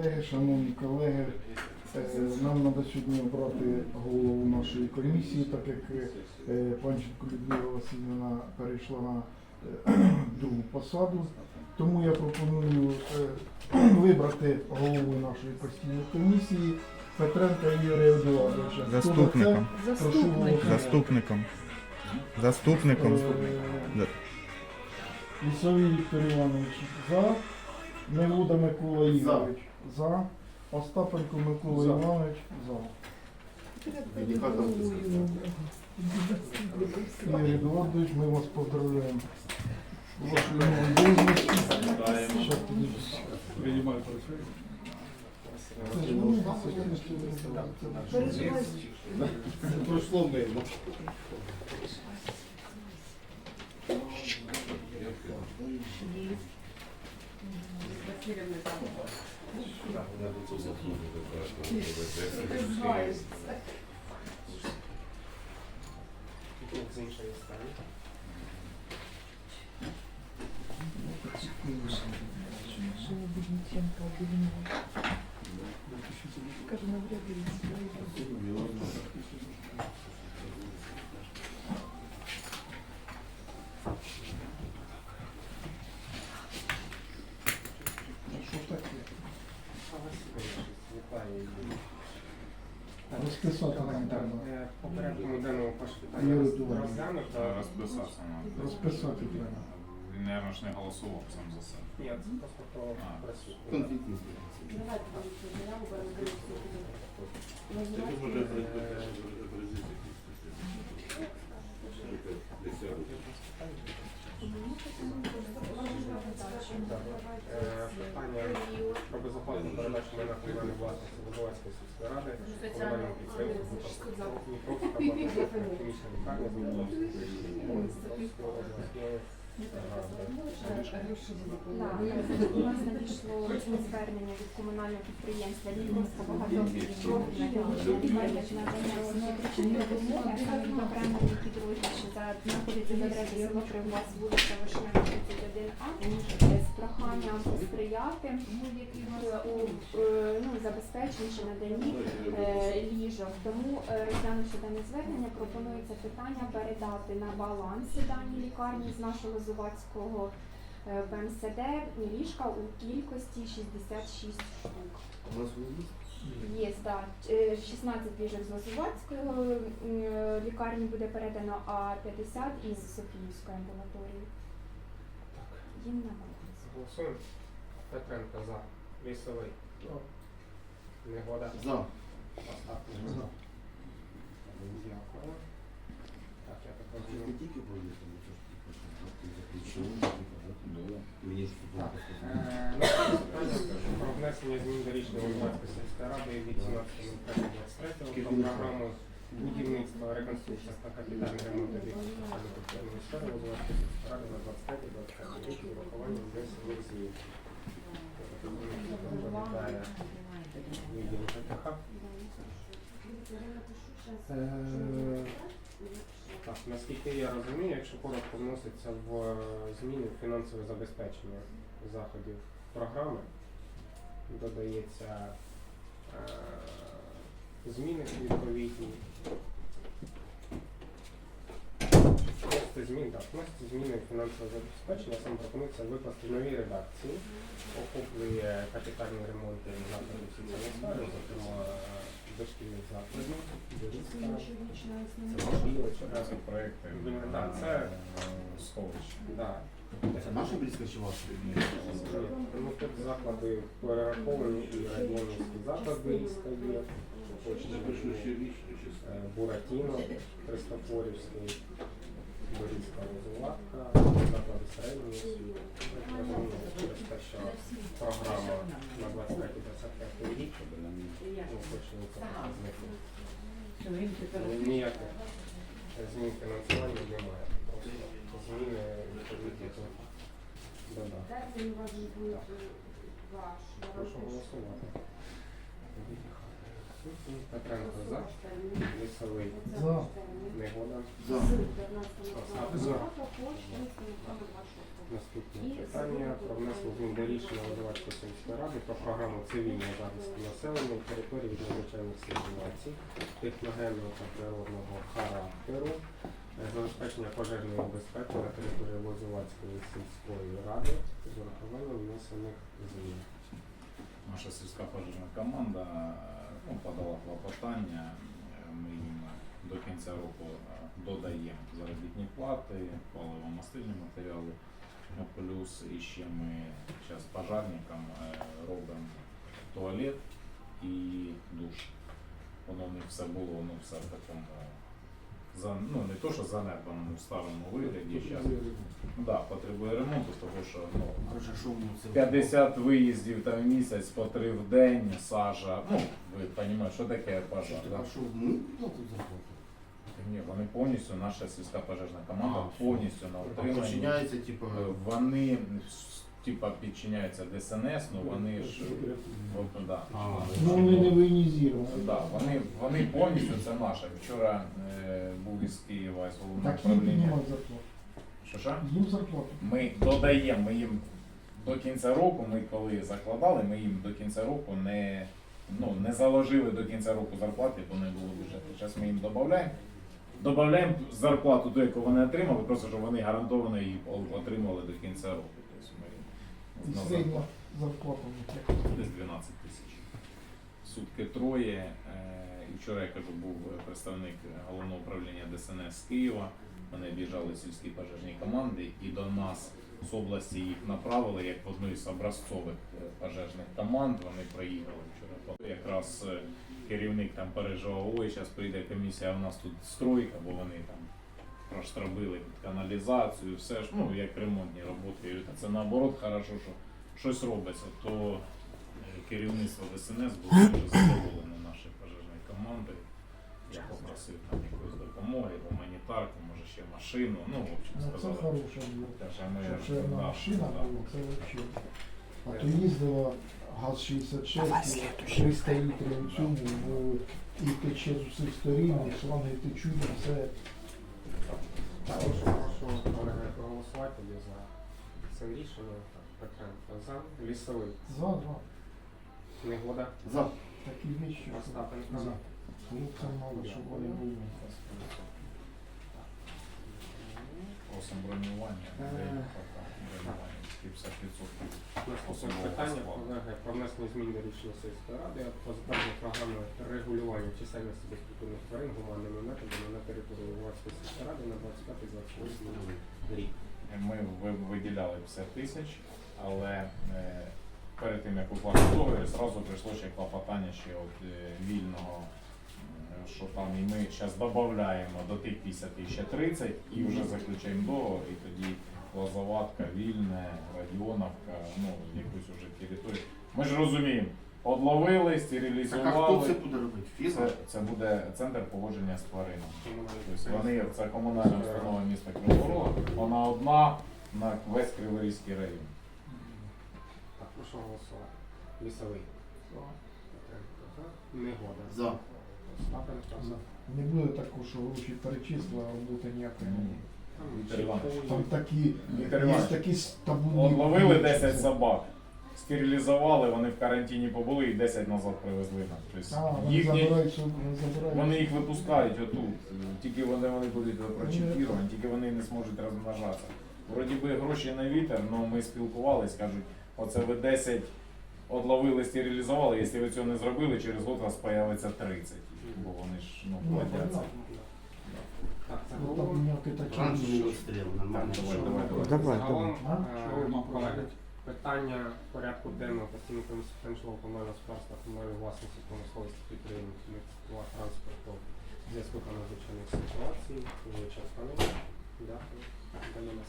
колеги, шановні колеги, е, нам треба сьогодні обрати голову нашої комісії, так як е, Панченко Людмила Васильівна перейшла на е, другу посаду. Тому я пропоную вибрати голову нашої постійної комісії Петренка Ігоря Едуардовича. Заступником. Заступником. Заступником. Лісовий Віктор Іванович за. Невода Микола Ігорович за. Остапенко Микола За. Іванович за. Ігор Едуардович, ми вас поздравляємо. Вашої нової должності. Щас тоді. Принимаю портфель. Це ж вони, це ж вони, це ж- Прошло мимо. З іншої сторони. Що таке? Вітаю. Розписати нам треба. Е, По порядку денному перше Юрій питання розглянуто. Розписався на Розписати треба. Він, мабуть, ж не голосував сам за себе. Ні, це просто присутність. Е, Питання про безоплатну передачу майна комунальної власності Володимирської сільської ради комунальному підприємству Дніпровська клінічна лікарня Дніпровської обласної ради. У нас надійшло звернення від комунального підприємства Львівська окремий підрозділ, що за- знаходиться за адресою село Кривбас, вулиця Вишнева, 31А, з проханням посприяти е, у е, ну, забезпеченні чи наданні е, ліжок. Тому, е, розглянувши дане звернення, пропонується питання передати на баланс дані лікарні з нашого Зувацького ПМСД ліжка у кількості 66 штук. Є, так. Е, 16 ліжок з Лозувацької лікарні буде передано, а 50 із Софіївської амбулаторії. Їм на. Голосуємо. Петренко за. Лісовий. Негода. За. Остапенко. За. Дякую. Так, я так Не тільки поїхали, це ж мені ж тут Е, наступне питання про внесення змін до рішення Володимирської сільської ради від 17.03.23 про програму будівництва, реконструкція та капітальний ремонт об'єктів культурної сфери Володимирської сільської ради на 23-25 рік з урахуванням внесення змін. Так, наскільки я розумію, якщо коротко вноситься в е, зміни фінансове забезпечення заходів програми, додається е, зміни відповідні. Вносити змін, так, вносити зміни в фінансове забезпечення, саме пропонується викласти в новій редакції, охоплює капітальні ремонти закладів соціальної сфери, зокрема дошкільних закладів. Це проєкти Так, це сховища. Це наша близька чи ваша? Ну, тут заклади перераховані і Радіонівський заклад Виїзка є, е, Буратіно, Христофорівський, Борізька Лозуватка, заклади середньої освіти. Я через те, що програма на 23-25 рік ну. Ніяких змін фінансування немає. Просто зміни відповідні до. Прошу голосувати. Петренко за. Лісовий. За. Негода. За. За. Наступне питання про внесення змін до рішення Володимирської сільської ради про програму цивільного захисту населення і території від надзвичайних ситуацій, техногенного та природного характеру, е, забезпечення пожежної безпеки на території Лозувацької сільської ради з урахуванням внесених змін. Наша сільська пожежна команда ну, подала клопотання. Ми їм до кінця року е, додаємо заробітні плати, паливо-мастильні матеріали. Плюс Плюс іще ми зараз пожарникам е, робимо туалет і душ. Воно них все було, воно все в такому за, ну не то, що занедбаному старому вигляді. Зараз да, потребує ремонту, тому що ну, Короче, що це? 50 виїздів там в місяць по три в день, сажа. Ну, ви розумієте, що таке пожар. Що, Да? а що, ми платимо зарплату? Ні, вони повністю, наша сільська пожежна команда А, повністю на утриманні. Подчиняється, типу, Вони типа підчиняються ДСНС, ну вони ж от, да. А, Ну, вони не воєнізовані. Да, вони, вони повністю це наше. Вчора е, був із Києва з головного Так їм управління. піднімають зарплату. Що що? Їм зарплату. Ми додаємо, ми їм до кінця року, ми коли закладали, ми їм до кінця року не, ну, не заложили до кінця року зарплати, бо не було бюджету. Зараз ми їм додаємо. Додаємо зарплату ту, яку вони отримали, просто щоб вони гарантовано її о- отримали до кінця року. І на середня зарплата в них десь 12 тисяч. Сутки троє. Е, І вчора я кажу, був представник головного управління ДСНС з Києва. Вони об'їжджали сільські пожежні команди і до нас з області їх направили як в одну із образцових е, пожежних команд. Вони приїхали вчора. Якраз е, керівник там переживав, ой, зараз прийде комісія, а в нас тут стройка, бо вони там проштробили під каналізацію, все ж, ну як ремонтні роботи. Я говорю, «Та Це наоборот хорошо, що щось робиться. То е, керівництво ДСНС було дуже задоволене нашою пожежною командою. Я попросив там якоїсь допомоги, гуманітарку, може ще машину. Ну, в общем, Ну, це сказали. хороша. Каже, ми Щоб ж- ще одна да, машина да. була, це взагалі. А то їздила ГАЗ-66, 300 літрів у цьому, в- і тече з усіх сторін, і шланги течуть, і все. Також прошу колеги проголосувати тоді за це рішення. Так, Петренко за. Лісовий. За, за. Негода. за. Такі вещи. Остапенко. За. Хлопцям треба, щоб вони були. Просимо бронювання, деякі пока бронювання, тільки 50%. Наступне питання колеги про внесення змін до рішення сільської ради про затвердження програми регулювання чисельності безпритульних тварин гуманними методами на території Луганської сільської ради на 25-28 рік. Ми виділяли 50 тисяч, але е, перед тим як укласти договір, зразу прийшло ще клопотання ще от е, вільного, що там і ми зараз додаємо до тих 50 ще 30 і вже заключаємо договір, і тоді Лозоватка, Вільне, Радіоновка, ну якусь уже територію. Ми ж розуміємо, одловили, Так а хто стерилізували. це буде робити? Фірма? Це, це буде центр поводження з тваринами. Тобто вони це комунальна установа міста Кривого Рогу, вона одна на весь Криворізький район. Так, прошу голосувати. Лісовий. Негода. За. Не буде такого, що гроші перечислили, а роботи ніякої не. Віктор Іванович. Там такі, Віктор є Іванович. такі табуни. Одловили 10 собак, стерилізували, вони в карантині побули і 10 назад привезли нам. Тобто вони їхні, вони їх випускають отут. Тільки вони, вони будуть прочіпіровані, тільки вони не зможуть розмножатися. Вроді би гроші на вітер, але ми спілкувались, кажуть, оце ви 10 одловили, стерилізували, якщо ви цього не зробили, через год у вас появиться 30. Бо вони ж ну, Ну, платяться. Ну, там ніякі такі. Ранчний розстріл, нормально. Так, давай, давай, давай. Загалом, е, колеги? Питання порядку денного постійної комісії фінансового комунального господарства комунальної власності промисловості підприємств митця транспорту зв'язку та надзвичайних ситуацій. Вичерпано. Дякую. Далі на.